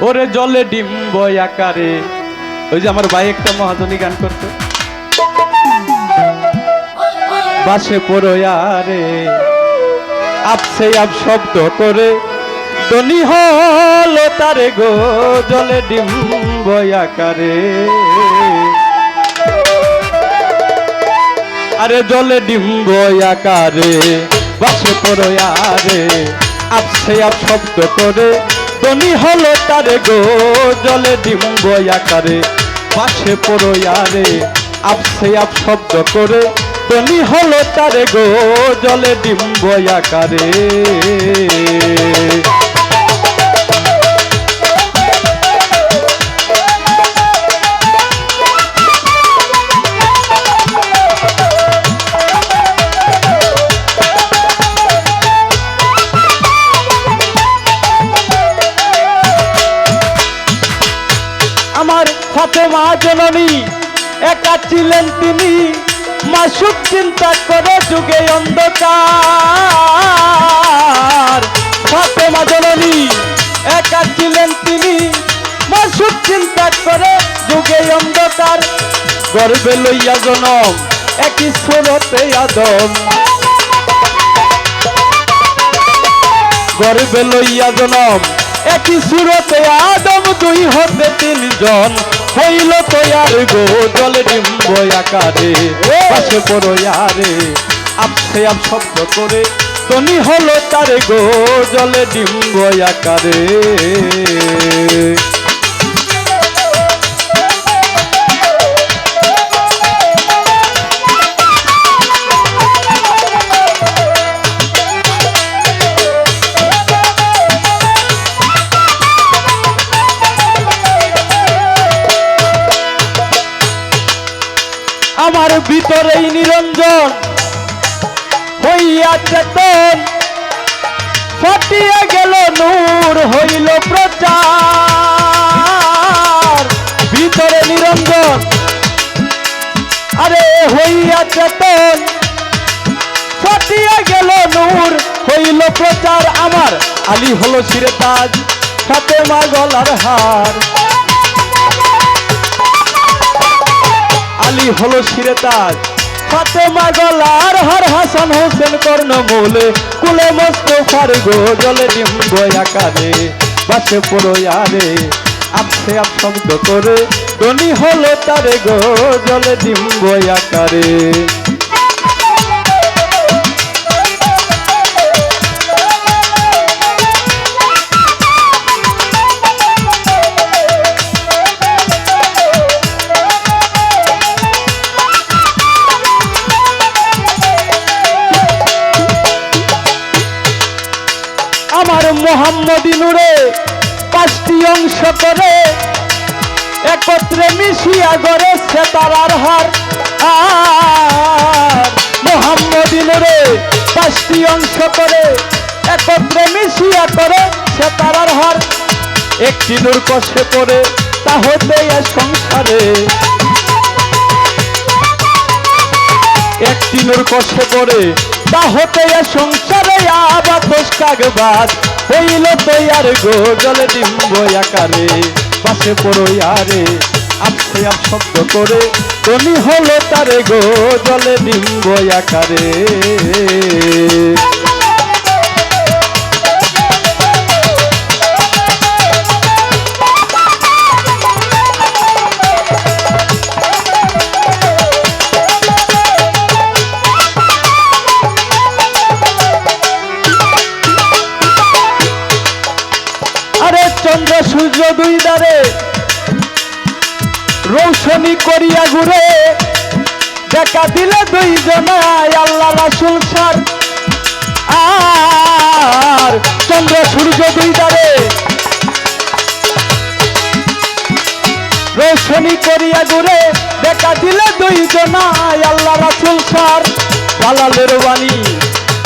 ওরে জলে ডিম্ব আকারে। ওই যে আমার ভাই একটা মহাজনী গান করতো। বাসে পড়োয়ারে আপসে আপ শব্দ করে। দনি হলো তারে গো জলে ডিম্ব আকারে। আরে জলে ডিম্ব আকারে। বাসে পড়োয়ারে আপসে আপ শব্দ করে। তনি হলো তারে গো, জলে ডিম্ব আকারে। পাশে আরে আপসে আপ শব্দ করে। তনি হলো তারে গো, জলে ডিম্ব আকারে। জননী একা ছিলেন তিনি। মাসুক চিন্তা করে যুগে অন্ধকার। ফাতেমা জননী, একা ছিলেন তিনি। মাসুক চিন্তা করে যুগে অন্ধকার। গর্বে লইয়া জনম, একই সুরতে আদম। গর্বে লইয়া জনম, একই সুরতে আদম দুই হতে তিনজন। হইল তৈয়ার গো জলে ডিম্ব আকারে। পাশে আরে আপসে আপ শব্দ করে। তনি হলো তারে গো জলে ডিম্ব আকারে। আমার ভিতরেই নিরঞ্জন হইয়া চেতন ফাটিয়া গেল নূর, হইল প্রচার। ভিতরে নিরঞ্জন। আরে হইয়া চেতন ফাটিয়া গেল নূর, হইল প্রচার। আমার আলী হলো শিরে তাজ ফাতেমা গলার হার। আলী হলো সিরেতাজ ফাতেমা গলার হর হাসান হোসেন কর্ণ মূলে কুলে মোস্তফার গো জলে ডিম্ব আকারে, বাসে আরে আপসে আপ শব্দ করে ধনী হলো তারে গো জলে ডিম্ব আকারে। করে একত্রে মিশিয়া গড়ে সে তারার হার। আর মোহাম্মদী নূরে পাঁচটি অংশ করে একত্রে মিশিয়া করে সে তারার হার। একটি নূর কষে পড়ে তা হতে সংসারে। একটি নূর কষে পড়ে তা হতে সংসারে, আবার দোষ কাগবাদ। হইল তৈয়ার গো, জলে ডিম্ব আকারে, পাশে পড়োয়ারে আপসে আপ শব্দ করে তনি হলো তারে গো, জলে ডিম্ব আকারে। দ্বারে রৌশনী করিয়া ঘুরে, দেখা দিলে দুই জনায় আল্লাহ রাসুল সার। আর চন্দ্র, সূর্য দুই দ্বারে রৌশনী করিয়া ঘুরে, দেখা দিলে দুই জনায় আল্লাহ রাসুল সার। জালালের বাণী,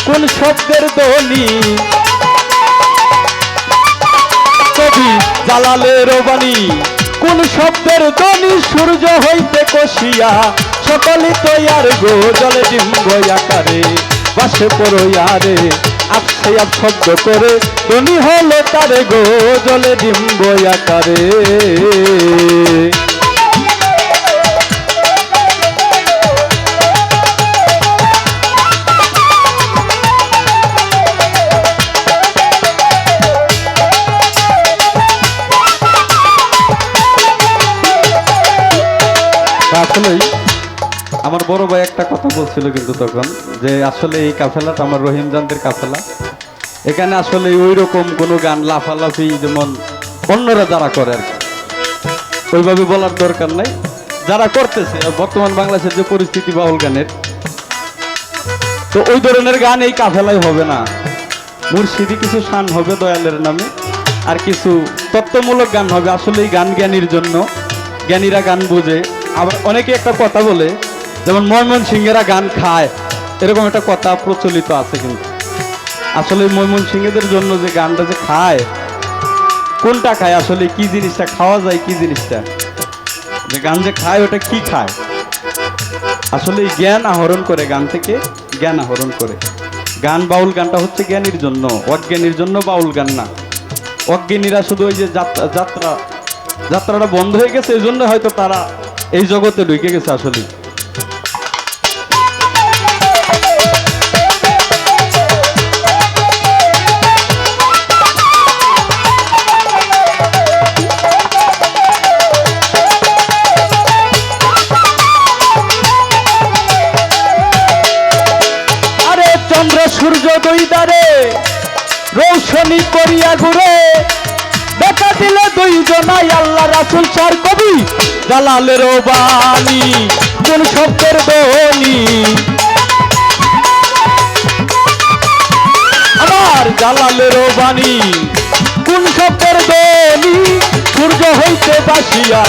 কোন শব্দের ধ্বনি? কবি জালালের বাণী। কোন শব্দের ধ্বনি সূর্য হইতে কষিয়া সকলে আর গো, জলে ডিম্ব আকারে বাসে পড়োয়ারে। আপসে আপ শব্দ করে তুমি হলো তারে গো, জলে ডিম্ব আকারে। আমার বড় ভাই একটা কথা বলছিল কিন্তু তখন, যে আসলে এই কাফেলাটা আমার রহিমজানদের কাফেলা। এখানে আসলে ওই রকম কোনো গান লাফালাফি যেমন অন্যরা যারা করে আর কি। ওইভাবে বলার দরকার নাই। যারা করতেছে, বর্তমান বাংলাদেশের যে পরিস্থিতি বাউল গানের, তো ওই ধরনের গান এই কাফেলায় হবে না। মুর্শিদি কিছু শান হবে দয়ালের নামে, আর কিছু তত্ত্বমূলক গান হবে। আসলে এই গান জ্ঞানীর জন্য, জ্ঞানীরা গান বোঝে। আবার অনেকে একটা কথা বলে যেমন ময়মন সিংহেরা গান খায়, এরকম একটা কথা প্রচলিত আছে কিন্তু। আসলে ময়মন সিংহেদের জন্য যে গানটা যে খায়, কোনটা খায়, আসলে কি জিনিসটা খাওয়া যায়, কি জিনিসটা? যে গান যে খায়, ওটা কি খায়? আসলে জ্ঞান আহরণ করে গান থেকে, জ্ঞান আহরণ করে। গান বাউল গানটা হচ্ছে জ্ঞানীর জন্য, অজ্ঞানীর জন্য বাউল গান না। অজ্ঞানীরা শুধু ওই যে যাত্রা যাত্রা, যাত্রাটা বন্ধ হয়ে গেছে এই জন্য হয়তো তারা এই জগতে ঢুকে গেছে আসলে। দুই রৌশনি করিয়া ঘুরে। দেখা দিলে দুইজনাই আল্লাহ রাসুল চার কবি। জালালের বাণী, কোন শব্দের বনি আমার জালালের বাণী, কোন শব্দের ধ্বনি সূর্য হইতে বাসিয়া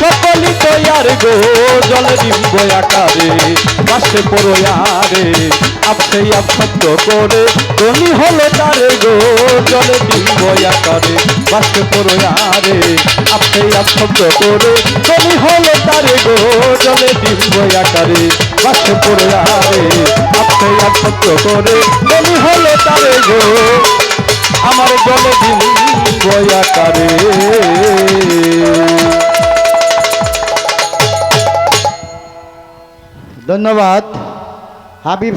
সকলি তৈয়ার গো, জলে ডিম্ব আকারে বাসে পড়য়ারে, আপসে আপ করে ধনী হলো তারে গো, জলে ডিম্ব আকারে বাসে পড়য়ারে, আপসে আপ শব্দ করে ধনী হলো তারে গো, জলে ডিম্ব আকারে বাসে পড়য়ারে, আপসে আপ শব্দ করে ধনী হলো তারে গো আমার জলে দিন বয়াকারে ধন্যবাদ। হাবিব